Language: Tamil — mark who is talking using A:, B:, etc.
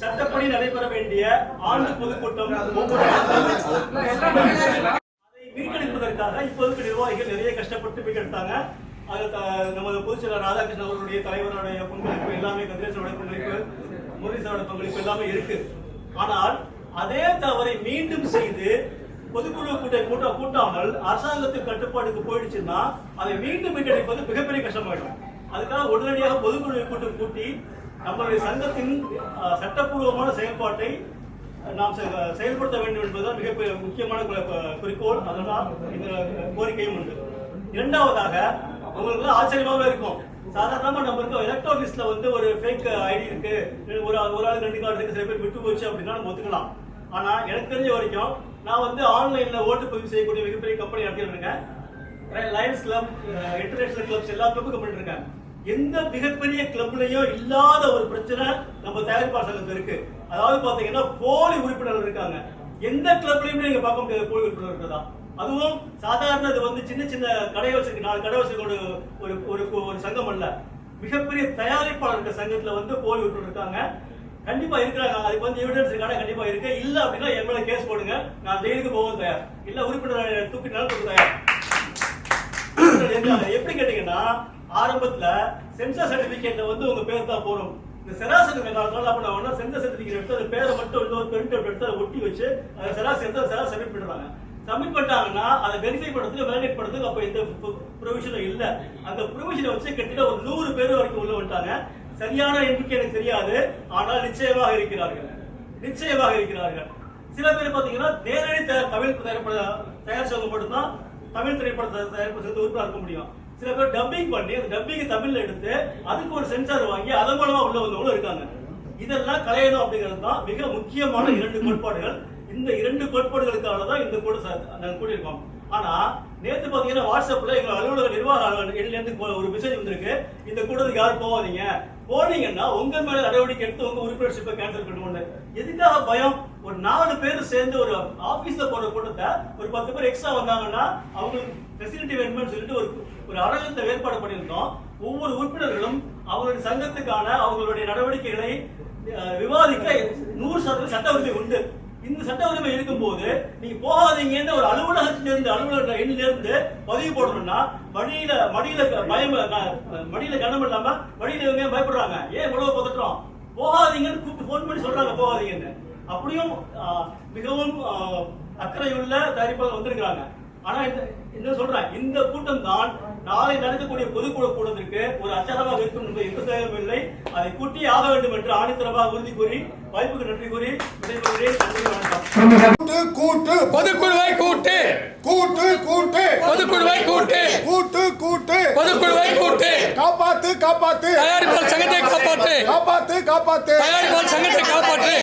A: சட்டப்படி நடைபெற வேண்டிய ஆண்டு பொதுக்கூட்டம் அதை மீட்டெடுப்பதற்காக இப்போதைக்கு நிர்வாகிகள் நிறைய கஷ்டப்பட்டு மீட்டெடுத்தாங்க. அது நமது பொதுச் செயலர் ராதாகிருஷ்ணன் அவர்களுடைய தலைவருடைய பங்களிப்பு எல்லாமே கதிரேசனுடைய பங்களிப்பு முரளிசாரோட பங்களிப்பு எல்லாமே இருக்கு. ஆனால் அதே தவறை மீண்டும் செய்து பொதுக்குழு கூட்ட கூட்ட கூட்டாமல் அரசாங்கத்தின் கட்டுப்பாட்டுக்கு போயிடுச்சுன்னா அதை மீண்டும் மீட்டெடுப்பது மிகப்பெரிய கஷ்டமாயிடும் அதுக்காக உடனடியாக பொதுக்குழு கூட்டம் கூட்டி நம்மளுடைய சங்கத்தின் சட்டப்பூர்வமான செயல்பாட்டை நாம் செ- செயல்படுத்த வேண்டும் என்பதுதான் மிக முக்கியமான குறிக்கோள். அதனால் இந்த கோரிக்கையும் உண்டு. இரண்டாவதாக உங்களுக்கு ஆச்சரியமாக இருக்கும். சாதாரணமா நம்ம இருக்க எலக்ட்ரான் லிஸ்ட்ல வந்து ஒரு ஃபேக் ஐடி இருக்கு. ஒரு ஆள் ஒரு ஆள் ரெண்டு கார்டு இருக்கு சில பேர் விட்டு போச்சு அப்படின்னா நம்ம ஒத்துக்கலாம். ஆனா எனக்கு தெரிஞ்ச வரைக்கும் நான் வந்து ஆன்லைன்ல ஓட்டு பதிவு செய்யக்கூடிய மிகப்பெரிய கம்பெனி நடத்திட்டு இருக்கேன். லயன்ஸ் கிளப் இன்டர்நேஷனல் கிளப்ஸ் எல்லா கிளப்புக்கும் பண்ணிட்டு இருக்கேன். எந்த மிகப்பெரிய கிளப்லயோ இல்லாத ஒரு பிரச்சனை நம்ம தயாரிப்பாளர் சங்கத்துல இருக்கு. அதாவது பாத்தீங்கன்னா போலி உறுப்பினர்கள் இருக்காங்க. எந்த கிளப்லயுமே நீங்க பார்க்க முடியாது போலி உறுப்பினர் இருக்கிறதா அதுவும் சாதாரண இது வந்து சின்ன சின்ன கடை வச்சிருக்கு நாலு கடை வச்சிருக்க ஒரு ஒரு ஒரு சங்கம் அல்ல. மிகப்பெரிய தயாரிப்பாளர் இருக்க சங்கத்துல வந்து போலி உறுப்பினர் இருக்காங்க. கண்டிப்பா இருக்கிறாங்க. அதுக்கு வந்து எவிடன்ஸ் இருக்கான? கண்டிப்பா இருக்கு. இல்ல அப்படின்னா என் மேல கேஸ் போடுங்க. நான் ஜெயிலுக்கு போகவும் தயார். இல்ல உறுப்பினர் தூக்கி நடத்துக்கு தயார். எப்படி கேட்டீங்கன்னா ஆரம்பத்துல சென்சர் சர்டிபிகேட்ல வந்து உங்க பேர் தான் போறோம் இந்த சராசரி காலத்துல அப்ப நான் சென்சர் சர்டிபிகேட் எடுத்து அந்த பேரை மட்டும் இன்னொரு பிரிண்ட் எடுத்து அதை ஒட்டி வச்சு அதை சராசரி எடுத்து சராசரி சப்மிட் பண்றாங்க சப்மிட் பண்ணிட்டாங்கன்னா அதை வெரிஃபை பண்றதுக்கு வேலிடேட் பண்றதுக்கு அப்ப எந்த ப்ரொவிஷனும் இல்ல. அந்த ப்ரொவிஷனை வச்சு கிட்டத்தட்ட ஒரு நூறு பேர் வரைக்கும் உள்ள வந்துட்டாங்க. சரியான எண்ணிக்கை எனக்கு தெரியாது. ஆனால் நிச்சயமாக இருக்கிறார்கள். நிச்சயமாக இருக்கிறார்கள். சில பேர் பாத்தீங்கன்னா நேரடி தயார் தமிழ் தயாரிப்பட தயார் செய்வது மட்டும்தான் தமிழ் திரைப்படத்தை தயாரிப்பு சேர்ந்து உறுப்பினர் இருக்க முடியும். சில பேர் டப்பிங் பண்ணி அந்த டப்பிங் தமிழ்ல எடுத்து அதுக்கு ஒரு சென்சார் வாங்கி அதன் மூலமா உள்ள வந்தவங்களும் இருக்காங்க. இதெல்லாம் கலையணும் அப்படிங்கிறது தான் மிக முக்கியமான இரண்டு கோட்பாடுகள். இந்த இரண்டு கோட்பாடுகளுக்காக தான் இந்த கூட நாங்கள் கூட்டியிருக்கோம் ஆனா நேத்து பாத்தீங்கன்னா வாட்ஸ்அப்ல எங்க அலுவலக நிர்வாக இருந்து ஒரு மெசேஜ் வந்திருக்கு. இந்த கூட்டத்துக்கு யாரும் போகாதீங்க. போனீங்கன்னா உங்க மேல நடவடிக்கை எடுத்து உங்க உறுப்பினர்ஷிப்பை கேன்சல் பண்ணுவோம் எதுக்காக பயம்? ஒரு நாலு பேர் சேர்ந்து ஒரு ஆபீஸ்ல போற கூட்டத்தை ஒரு பத்து பேர் எக்ஸ்ட்ரா வந்தாங்கன்னா அவங்களுக்கு ஃபெசிலிட்டி வேணும்னு சொல்லிட்டு ஒரு ஒரு அறநிலையத்தை ஏற்பாடு பண்ணியிருந்தோம். ஒவ்வொரு உறுப்பினர்களும் அவங்களுடைய சங்கத்துக்கான அவங்களுடைய நடவடிக்கைகளை விவாதிக்க நூறு சதவீதம் சட்ட உரிமை உண்டு. இந்த சட்ட உரிமை இருக்கும்போது நீங்க போகாதீங்கன்னு ஒரு அலுவலகத்திலிருந்து அலுவலக எண்ணில பதிவு போடணும்னா மடியில மடியில பயம் மடியில கனம் இல்லாம மடியில இவங்க பயப்படுறாங்க? ஏன் உழவு பதட்டுறோம் போகாதீங்கன்னு கூப்பிட்டு ஃபோன் பண்ணி சொல்றாங்க போகாதீங்கன்னு. அப்படியும் மிகவும் அக்கறையுள்ள தயாரிப்பாளர் வந்திருக்கிறாங்க. ஆனா இந்த என்ன சொல்றேன் இந்த கூட்டம் தான் நாளை நடக்கக்கூடிய பொதுக்குழு கூட்டத்திற்கு ஒரு அச்சாரமாக இருக்கும் என்பது எந்த சந்தேகமும் இல்லை. அதை கூட்டி ஆக வேண்டும் என்று ஆணித்தரமாக உறுதி கூறி வாய்ப்புக்கு நன்றி கூறி விடைபெறுகிறேன். நன்றி வணக்கம்.
B: கூட்டு கூட்டு
C: பொதுக்குழுவை கூட்டு.
B: கூட்டு கூட்டு.
C: பொதுக்குழுவை கூட்டு.
B: கூட்டு கூட்டு.
C: பொதுக்குழுவை கூட்டு.
B: காப்பாத்து காப்பாத்து.
C: தயாரிப்பாளர் சங்கத்தை காப்பாற்று.
B: காப்பாத்து காப்பாத்து.
C: தயாரிப்பாளர் சங்கத்தை காப்பாற்று.